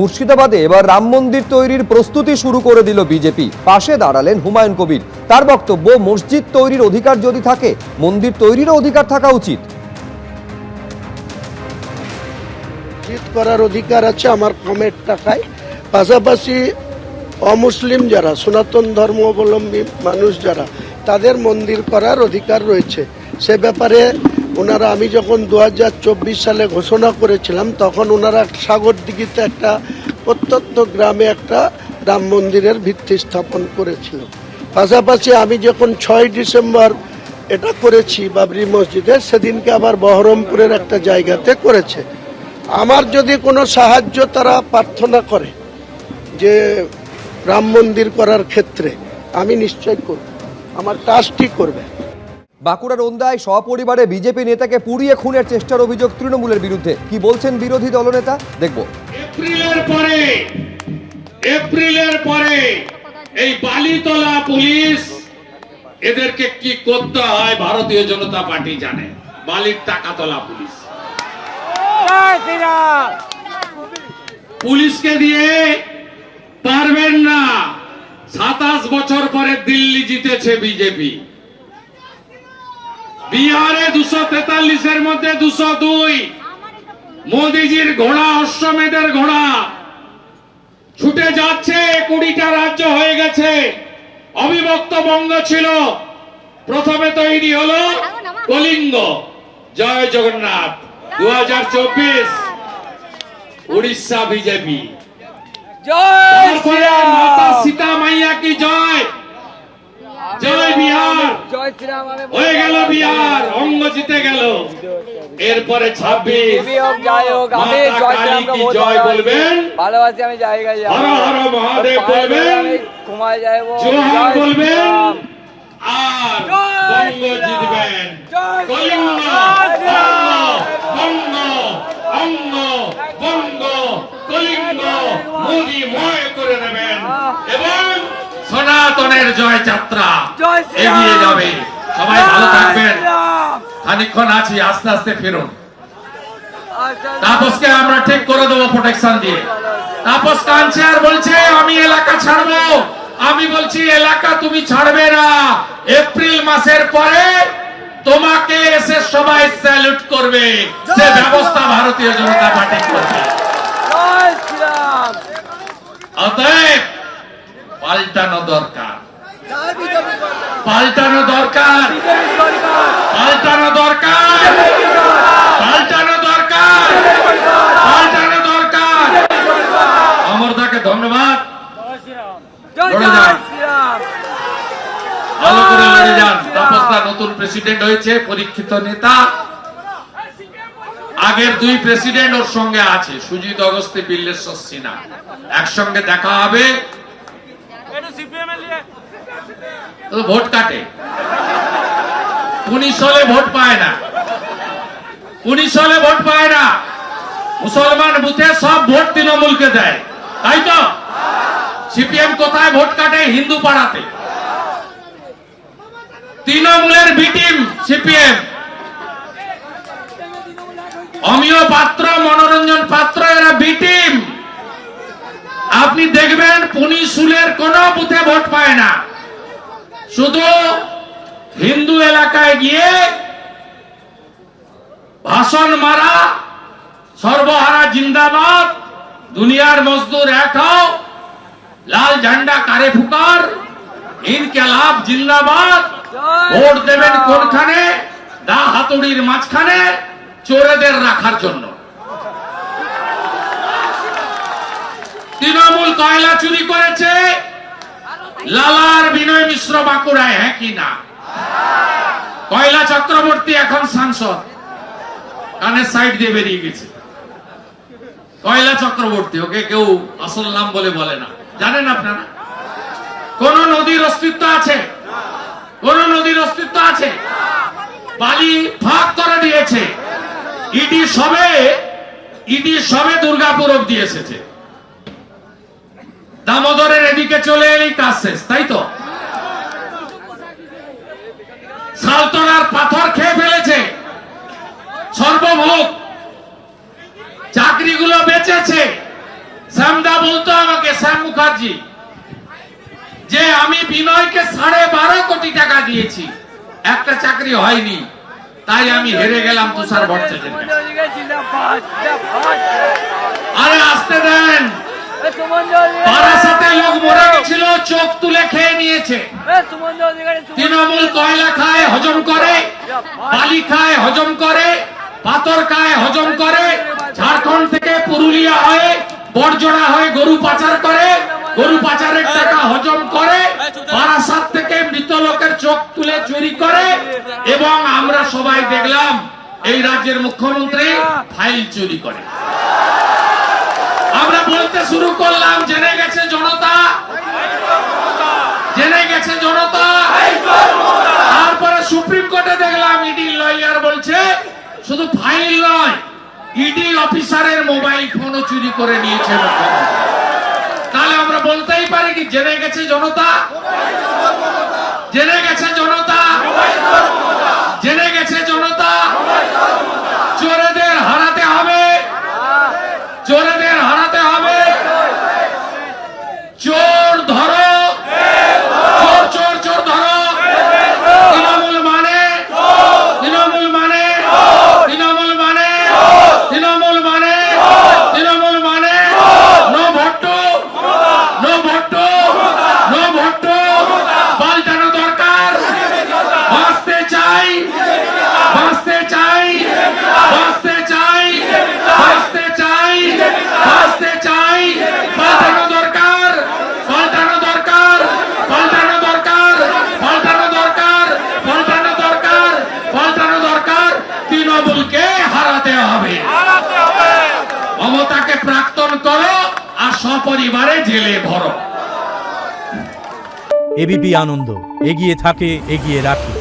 মুর্শিদাবাদে এবার রাম মন্দির তৈরির প্রস্তুতি শুরু করে দিল বিজেপি। পাশে দাঁড়ালেন হুমায়ুন কবির। তার বক্তব্য, মসজিদ তৈরির অধিকার যদি থাকে, মন্দির তৈরিরও অধিকার থাকা উচিত। করার অধিকার আছে আমার কমের টাকায়। পাশাপাশি অমুসলিম যারা, সনাতন ধর্মাবলম্বী মানুষ যারা, তাদের মন্দির করার অধিকার রয়েছে। সে ব্যাপারে ওনারা আমি যখন দু হাজার চব্বিশ সালে ঘোষণা করেছিলাম, তখন ওনারা সাগর দিঘিতে একটা প্রত্যন্ত গ্রামে একটা রাম মন্দিরের ভিত্তি স্থাপন করেছিল। পাশাপাশি আমি যখন ছয় ডিসেম্বর এটা করেছি, বাবরি মসজিদে, সেদিনকে আবার বহরমপুরের একটা জায়গাতে করেছে। আমার যদি কোনো সাহায্য তারা প্রার্থনা করে যে রাম মন্দির করার ক্ষেত্রে, আমি নিশ্চয় করব। আমার ট্রাস্টই করবে। বাঁকুড়ার ওন্দায় সপরিবারে বিজেপি নেতাকে পুড়িয়ে খুনের চেষ্টার অভিযোগ তৃণমূলের বিরুদ্ধে। কি বলছেন বিরোধী দলনেতা? দেখব। এপ্রিলের পরে এপ্রিলের পরে এই বালিতলা পুলিশ এদেরকে কি করতে হয় ভারতীয় জনতা পার্টি জানে। বালির টাকা তোলা পুলিশ। পুলিশকে দিয়ে পারবেন না। সাতাশ বছর পরে দিল্লি জিতেছে বিজেপি। বিহারে দুশো তেতাল্লিশের মধ্যে দুশো দুই। মোদিজির ঘোড়া অশ্বমেধের ঘোড়া। ছুটে যাচ্ছে কুড়িটা রাজ্য হয়ে গেছে। অবিভক্ত বঙ্গ ছিল। প্রথমে তৈরি হলো কলিঙ্গ। জয় জগন্নাথ দু হাজার চব্বিশ। উড়িষ্যা বিজেপি। তারপরে মাতা সীতা মাইয়া কি জয়? জয় বিহার। হয়ে গেল বিহার অঙ্গ জিতে গেল। এরপরে ছাব্বিশ। জয় বলবেন? ভালোবাসি আমি জায়গায় হর হর মহাদেব বলবেন? বলবেন শ্রীরাম। আর জয় বঙ্গ শ্রীরাম। জিতবেন জয় কলিঙ্গ শ্রীরাম। অঙ্গ অঙ্গ বঙ্গ কলিঙ্গ মোদি ময় করে দেবেন এবং সনাতনের জয় যাত্রা এগিয়ে যাবে। সবাই ভালো থাকবেন। খানিক্ষণ আছি আস্তে আস্তে ফেরুন। আচ্ছা, তাপসকে আমরা ঠিক করে দেবো প্রোটেকশন দিয়ে। তাপস কাঁদছে আর বলছে আমি এলাকা ছাড়বো। আমি বলছি এলাকা তুমি ছাড়বে না। এপ্রিল মাসের পরে তোমাকে এসে সবাই স্যালুট করবে। সে ব্যবস্থা ভারতীয় জনতা পার্টি করবে। অতএব পাল্টানো দরকার। পাল্টানো দরকার। পাল্টানো দরকার। পাল্টানো দরকার। পাল্টানো দরকার। ধন্যবাদ। জয় যান। শ্রীরাম। ভালো করে লড়ে যান। তাপসদা নতুন প্রেসিডেন্ট হয়েছে পরীক্ষিত নেতা। আগের দুই প্রেসিডেন্ট ওর সঙ্গে আছে সুজিত অগস্তি বিল্লেশ্বর সিনহা। একসঙ্গে দেখা হবে ও তো ভোট কাটে। উনিশ হলে ভোট পায় না। উনিশ হলে ভোট পায় না। মুসলমান বুথে সব ভোট তৃণমূলকে দেয়। তাই তো? সিপিএম কোথায় ভোট কাটে? হিন্দু পাড়াতে। তৃণমূলের বি টিম, সিপিএম। অমিয় পাত্র, মনোরঞ্জন পাত্র, এরা বি টিম। আপনি দেখবেন পুনিশুলের কোন বুথে ভোট পায় না। শুধু হিন্দু এলাকায় গিয়ে ভাষণ মারা সর্বহারা জিন্দাবাদ দুনিয়ার মজদুর এক হও লাল ঝান্ডা কারে ফুকার ইনকেলাব জিন্দাবাদ ভোট দেবেন। কোনখানে দা হাতুড়ির মাঝখানে চোরেদের রাখার জন্য তৃণমূল কয়লা চুরি করেছে লালার বিনয় মিশ্র বাঁকুড়ায় হ্যাঁ কি না? কয়লা চক্রবর্তী এখন সাংসদ। কানের সাইড দিয়ে বেরিয়ে গেছে। কয়লা চক্রবর্তী, ওকে কেউ আসল নাম বলে বলে না। জানেন আপনারা? কোন নদীর অস্তিত্ব আছে? কোন নদীর অস্তিত্ব আছে? বালি ফাঁক করে দিয়েছে। ইডি সবে ইডি সবে দুর্গাপুর অব্দি এসেছে। দামোদরের এদিকে চলে এলেই কাজ শেষ, তাই তো? সালতনার পাথর খেয়ে ফেলেছে। সর্বভোগ। চাকরিগুলো বেঁচেছে। শ্যাম শ্যাম মুখার্জি, যে আমি বিনয়কে সাড়ে বারো কোটি টাকা দিয়েছি। একটা চাকরি হয়নি। তাই আমি হেরে গেলাম তুষার ভট্টাচার্য আরে আসতে দেন। বারাসাতে লোক মরে গেছিল চোখ তুলে খেয়ে নিয়েছে। এ সুমন অধিকারী সুমন তৃণমূল কয়লা খায় হজম করে বালি খায় হজম করে পাথর খায় হজম করে ঝাড়খণ্ড থেকে পুরুলিয়া হয়ে হয়ে গরু পাচার করে গরু পাচারের টাকা হজম করে বারাসাত থেকে মৃত লোকের চোখ তুলে চুরি করে এবং আমরা সবাই দেখলাম এই রাজ্যের মুখ্যমন্ত্রী ফাইল চুরি করে। আমরা বলতে শুরু করলাম, জেনে গেছে জনতা? জেনে গেছে জনতা? তারপরে সুপ্রিম কোর্টে দেখলাম ইডি লয়ার বলছে, শুধু ফাইল নয়, ইডি অফিসারের মোবাইল ফোনও চুরি করে নিয়েছে। তাহলে আমরা বলতেই পারি কি, জেনে গেছে জনতা জেনে গেছে জনতা জেনে গেছে জনতা চোরেদের হারাতে হবে চোরেদের হারাতে হবে চোর ধরো চোর চোর চোর ধরো তৃণমূল মানে তৃণমূল মানে তৃণমূল মানে তৃণমূল মানে তৃণমূল মানে no vote no vote no vote পাল্টানো দরকার বাঁচতে চাই বাঁচতে চাই বাঁচতে চাই বাঁচতে চাই বাঁচতে চাই পাল্টানো দরকার পাল্টানো দরকার পাল্টানো দরকার পাল্টানো দরকার পাল্টানো দরকার পাল্টানো দরকার তৃণমূলকে হারাতে হবে মমতাকে প্রাক্তন করো আর সপরিবারে জেলে ভরো। এবিপি আনন্দ এগিয়ে থাকে এগিয়ে রাখে।